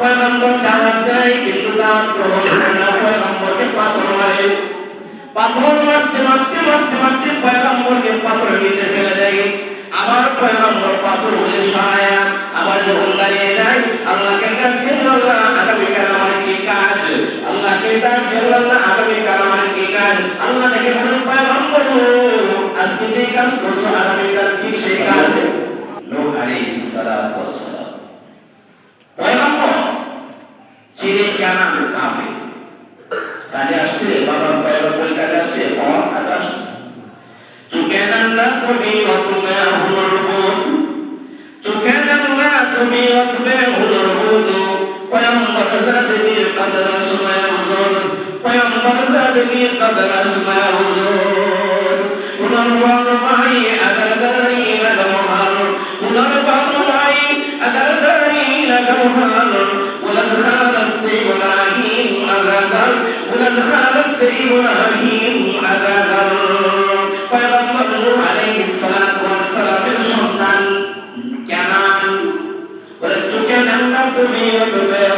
পয়গম্বর দাওয়াত দেয়, কিন্তু দাওয়াত গ্রহণ করে না। পয়গম্বরকে পাথর মারে। পাথর মারতে মারতে মারতে মারতে পয়গম্বরকে পাথর নিচে ফেলে দেয়। আবার পয়গম্বর পাথর বলে সহায়, আবার যখন দাঁড়িয়ে যায়, আল্লাহকে ডাক দিয়ে, আল্লাহ আগামীকাল আমার কি কাজ? আল্লাহকে ডাক দিয়ে, আল্লাহ আগামীকাল আমার কি কাজ? আল্লাহ তাকে বলেন, পয়গম্বর, আজকে যে কাজ করছ زادني قدر ثم يرجون وينظر زادني قدر ثم يرجون ونربان معي أدرداني لك مهان ونربان معي أدرداني لك مهان ولد خالصت إبراهيم عزازا ولد خالصت إبراهيم عزازا ويغمر عليه الصلاة والسلام الشهدان. كان ولدت كان قد بيض بيض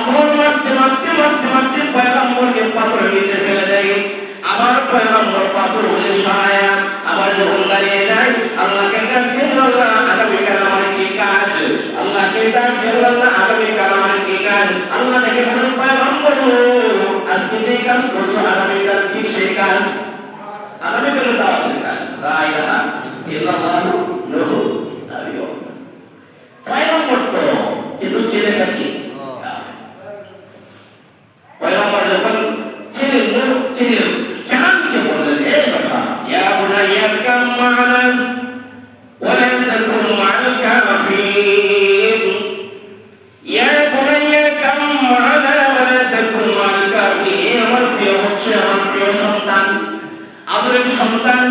পাথর মারতে মারতে মারতে মারতে পয়গম্বরকে পাথর নিচে ফেলে দেয়। আবার পয়গম্বর পাথর বলে সহায়। আবার যখন দাঁড়িয়ে যায়, আল্লাহকে ডাক দিয়ে আল্লাহ আগামীকাল আমার কি কাজ? আল্লাহকে ডাক দিয়ে আল্লাহ আগামীকাল আমার কি কাজ? আল্লাহ দেখে বলেন পয়গম্বর, আজকে যে কাজ করছ আগামীকাল ঠিক সেই কাজ আগামীকাল দাওয়াতের কাজ লা ইলাহা ইল্লাল্লাহ নূহ নাবিয়্যুল্লাহ পয়গম্বর তো কিন্তু ছেলেটা কি পয়গম্বর যখন ছিলেন নূহ ছিলেন কেনানকে বললেন এ কথা ইয়া বুনাইয়া কাম মা'না ওয়া লা তাকুন মা'আল কাফিরিন ইয়া বুনাইয়া কাম মা'না ওয়া লা তাকুন মা'আল কাফিরিন আমার হচ্ছে আমার প্রিয় সন্তান, আদরের সন্তান,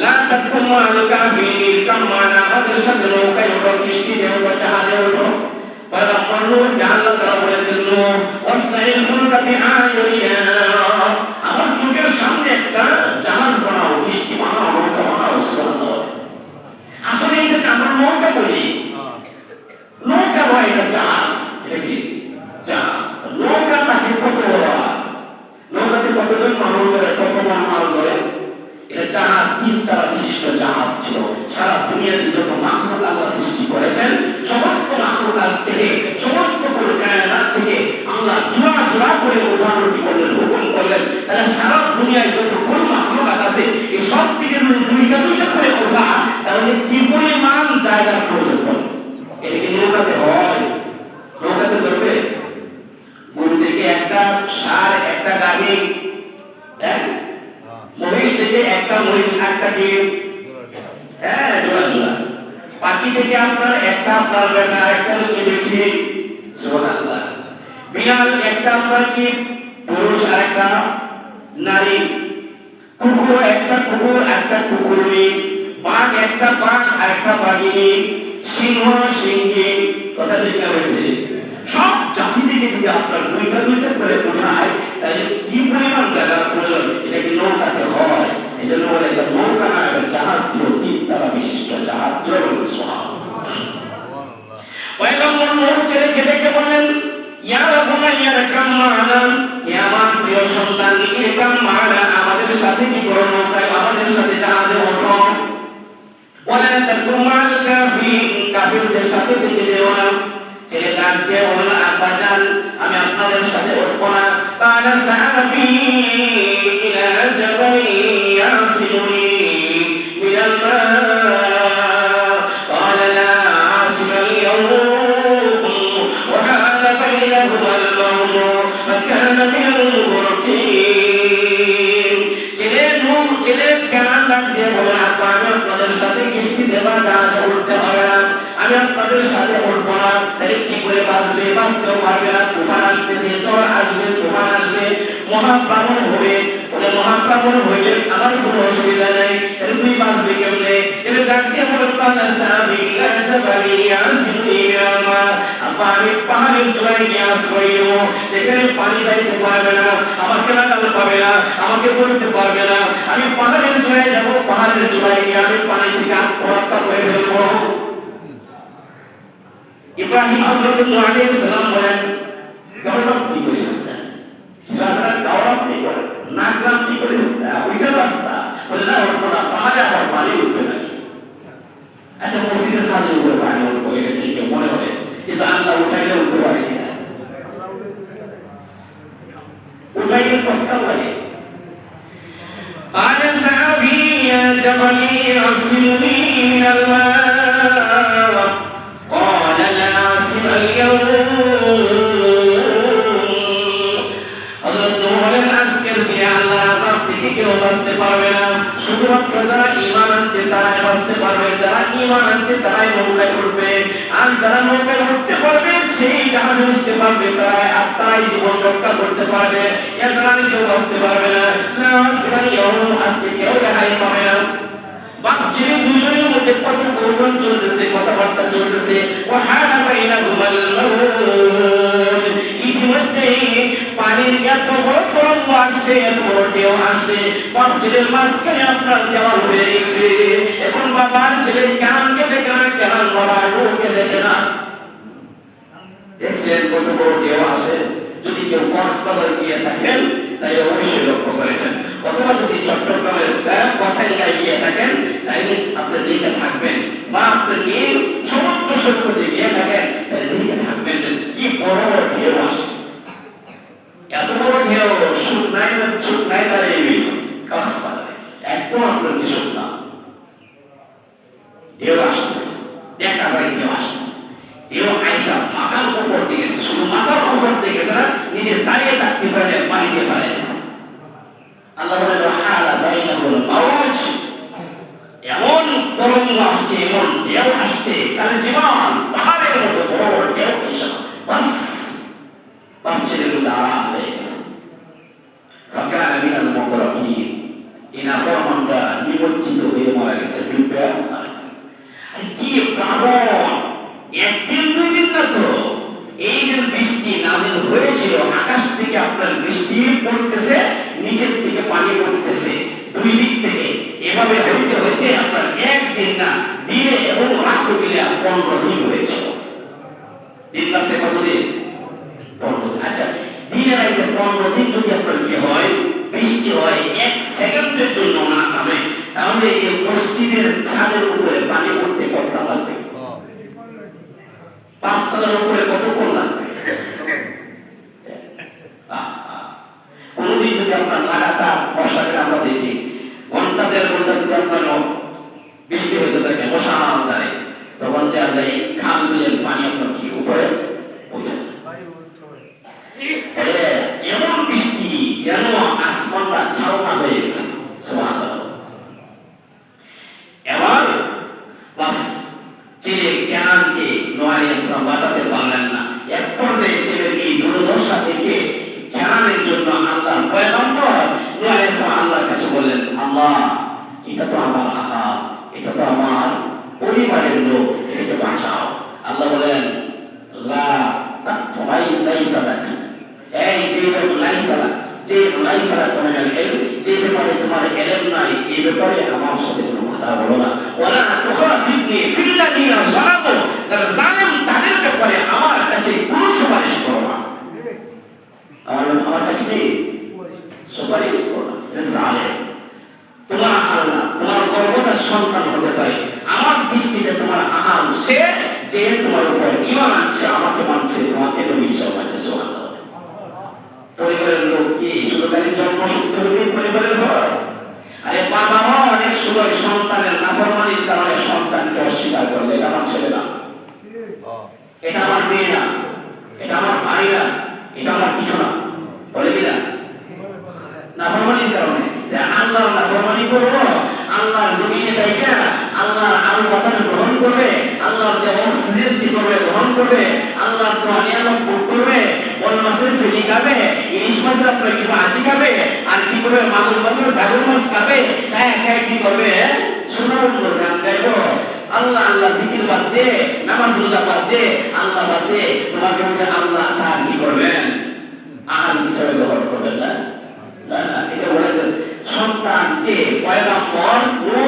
লা তাকুন মা'আল কাফিরিন কাম মা'না আমাদের সাথে নৌকায় ওঠো কিস্তিতে ওঠো জাহাজে ওঠো বলেছেন নূহ ওয়াসনাইল ফুলকা আমার চোখের সামনে একটা জাহাজ বানাও কিস্তি বানাও নৌকা বানাও সুবহানাল্লাহ আসলে এটাকে আমরা নৌকা বলি নৌকা নয় এটা জাহাজ এটা কি জাহাজ নৌকা তাকে কত বলা নৌকাতে কতজন মানুষ ধরে কত মান মাল ধরে এটা জাহাজ তিন তারা বিশিষ্ট জাহাজ ছিল সারা দুনিয়াতে যত মাখলুক আল্লাহ সৃষ্টি করেছেন সমস্ত মাখলুকাত থেকে সমস্ত কায়নাত থেকে আল্লাহ জোড়া জোড়া করে উদাহরণটি করলেন হুকুম করলেন তাহলে সারা দুনিয়ায় যত কোন মাখলুকাত আছে এই সব থেকে যদি দুইটা দুইটা করে ওঠা তাহলে কি পরিমাণ জায়গার প্রয়োজন হবে এটা কি নৌকাতে হয় নৌকাতে ধরবে গরু থেকে একটা একটা হ্যাঁ? হ্যাঁ আপনার একটা আপনার একটা হচ্ছে বেটি। একটা কুকুর একটা কুকুর, একটা কুকুরনি। একটা বাঘ, আর একটা বাঘিনী। সিংহ, সিংহী। কথা ঠিক না সব জাতি থেকে যদি আপনার দুইটা দুইটা করে উঠায়, তাহলে কি পরিমাণ জায়গার প্রয়োজন এটা কি নৌকাতে হয়? এই জন্য বলে এটা নৌকা না, এটা জাহাজ ছিল তিন তারা বিশিষ্ট জাহাজ। জরুরি পয়গম্বর নূহ ছেলেকে ডেকে বললেন, ইয়া বুনাইয়া কাম মা'না ইয়া আমার প্রিয় সন্তান ইরকাম মা'না আমাদের সাথে কি করো নৌকায় আমাদের সাথে জাহাজে ওঠো। ওয়ালা তাকুম কাফির, কাফিরদের সাথে থেকে যেও না। ছেলে ডাক দিয়ে বলল আব্বা জান আমি আপনাদের সাথে উঠবো না কালা সাহাবি ইলা জাবালি ইয়াসিলুনি মিনাল মা দিয়ে বলে, আব্বা, আমি আপনাদের সাথে কিস্তিতে বা জাহাজে উঠতে হবে না। আমি আপনাদের সাথে উঠবো না। তাহলে কি করে বাঁচবে? বাঁচতেও পারবে না। তুফান আসতেছে ঝড় আসবে, তুফান আসবে। মহাপ্লাবন হবে। বলে মহাপ্লাবন হইলে আমার কোনো অসুবিধা নেই। তাহলে তুই বাঁচবে কেমনে? যেটা ডাক দিয়ে বলে ইলা জাবালি ইয়াসিনি মিনাল্মা আব্বা আমি পাহাড়ের চূড়ায় গিয়ে আশ্রয় যেখানে পানি যাইতে পারবে না, আমাকে লাগাল পাবে না, আমাকে বলতে পারবে না। আমি পাহাড়ের চূড়ায় যাব, পাহাড়ের চূড়ায় গিয়ে আমি পানি থেকে আত্মহত্যা করে ফেলব। ইব্রাহিম হযরত আলাইহিস সালাম বলেন কি করেছিলেন। গৌরব কি করে নাগরাম কি করেছিলেন ওইটা রাস্তা। বলে, না ওর পাহাড়ে আবার পানি يا جبل عصمني من الماء قال لا عاصم اليوم হযরত নূহ বলেন আজকের দিনে আল্লাহর আযাব থেকে কেউ বাঁচতে পারবে না শুধুমাত্র যারা ঈমান আনছে তারাই বাঁচতে পারবে যারা ঈমান আনছে তারাই নৌকায় উঠবে আর যারা নৌকায় উঠতে পারবে সেই জাহাজে উঠতে পারবে তারাই আর তারাই জীবন রক্ষা করতে পারবে এছাড়া আর কেউ বাঁচতে পারবে না না আসমানি আজকে কেউ রেহাই পাবে না বাচ্চারা দুজনের মধ্যে কত চলতেছে, কথাবার্তা চলতেছে পানির বড় তরঙ্গ আসছে আপনার দেওয়াল হয়ে গেছে। এখন বাবার ছেলে কেনানকে দেখে না কেনান বাবা দেখে না। দেখছেন কত বড় ঢেউ আসে? যদি কেউ গিয়ে থাকেন তাই লক্ষ্য করেছেন। অথবা যদি চট্টগ্রামের কথায় গিয়ে থাকেন মাথার উপর দিয়ে শুধু মাথার উপর দিয়ে না নিজে দাঁড়িয়ে থাকতে পারে পানি দিয়ে ফেলে আল্লাহ বলেন হালা বাইনাহুল মাউজ এমন তরঙ্গ আসছে, এমন ঢেউ আসছে, তার জীবন পাহাড়ের মতো বড় ঢেউ এসে বাস পাঁচের মধ্যে আরাম হয়ে গেছে। ফাঁকা মিনাল মুগরাকিন ইনা ফরমানরা নিমজ্জিত হয়ে মারা গেছে, ডুবে মারা গেছে আরে কি প্লাবন একদিন দুই দিন না তো এই যে বৃষ্টি নাজিল হয়েছিল আকাশ থেকে আপনার বৃষ্টি পড়তেছে নিচের থেকে পানি পড়তেছে দুই দিক থেকে এভাবে হইতে হইতে আপনার একদিন না দিনে এবং রাত্রে মিলে পনেরো দিন হয়েছিল দিন রাত্রে কতদিন পনেরো দিন। আচ্ছা দিনে রাইতে পনেরো দিন যদি আপনার কি হয় বৃষ্টি হয় এক সেকেন্ডের জন্য না থামে তাহলে এই মসজিদের ছাদের উপরে পানি পড়তে কতটা লাগবে? পাঁচতলার উপরে কতক্ষণ লাগবে আহ, আহ। কোনদিন যদি আপনার লাগাতার বর্ষাকে আমরা দেখি ঘণ্টা দেড় ঘণ্টা যদি আপনার বৃষ্টি হতে থাকে মশাল দাঁড়ে তখন দেখা যায় খাল বিলের পানি আপনার কি উপরে উঠে যায়। এ, এমন বৃষ্টি যেন আসমানটা ঝাউকা হয়ে গেছে সুবহানাল্লাহ। এবার বাস ছেলে কেনানকে নোয়ারি ইসলাম বাঁচাতে পারলেন না এক পর্যায়ে ছেলের এই দুর্দশা থেকে কেনানের জন্য আল্লাহ পয়গম্বর নোয়ারি ইসলাম আল্লাহর কাছে বললেন আল্লাহ এটা তো আমার আহা এটা তো আমার পরিবারের লোক এটাকে বাঁচাও আল্লাহ বলেন লা তাকফুরাই লাইসা লাক এই যে লাইসা লাক যে লাইসা লাক তোমার এলম যে ব্যাপারে তোমার এলম নাই এই ব্যাপারে আমার সাথে কোনো কথা বলো না ওলা তুখাতিবনি ফিল্লাযিনা যালামু যারা জালেম তাদের ব্যাপারে আমার কাছে কোনো সুপারিশ করো না আমার আমার কাছে নেই আমাকে মানছে তোমাকে পরিবারের লোক কি জন্মসূত্র পরিবারের হয় আরে বাবা মা অনেক সময় সন্তানের নাফরমানির কারণে সন্তানকে অস্বীকার করলে এটা আমার ছেলে না এটা আমার মেয়ে না এটা আমার ভাই না এটা আমার কিছু না বলে কিনা নাফরমানির কারণে যে আল্লাহর নাফরমানি করব আল্লাহ আল্লাহর জমিনে যাইয়া আল্লাহর আরও কথা গ্রহণ করবে আল্লাহর কি করবে, গ্রহণ করবে? আল্লাহর তো নিয়ামত ভোগ করবে? বল মাছের ফেনি খাবে? ইলিশ মাছের আপনার কি আজি খাবে? আর কি করবে? মাগুর মাছের জাগুর মাছ খাবে? হ্যাঁ হ্যাঁ কি করবে? সোনাবন্ধুর গান গাইবো। আল্লাহ আল্লাহ জিকির বাদ দে, নামাজ রোজা বাদ দে, আল্লাহ বাদ দে, তোমাকে বলছে আল্লাহ তার কি করবেন? আহার হিসাবে ব্যবহার করবেন না। এটা বলে সন্তানকে পয়গাম্বর কোন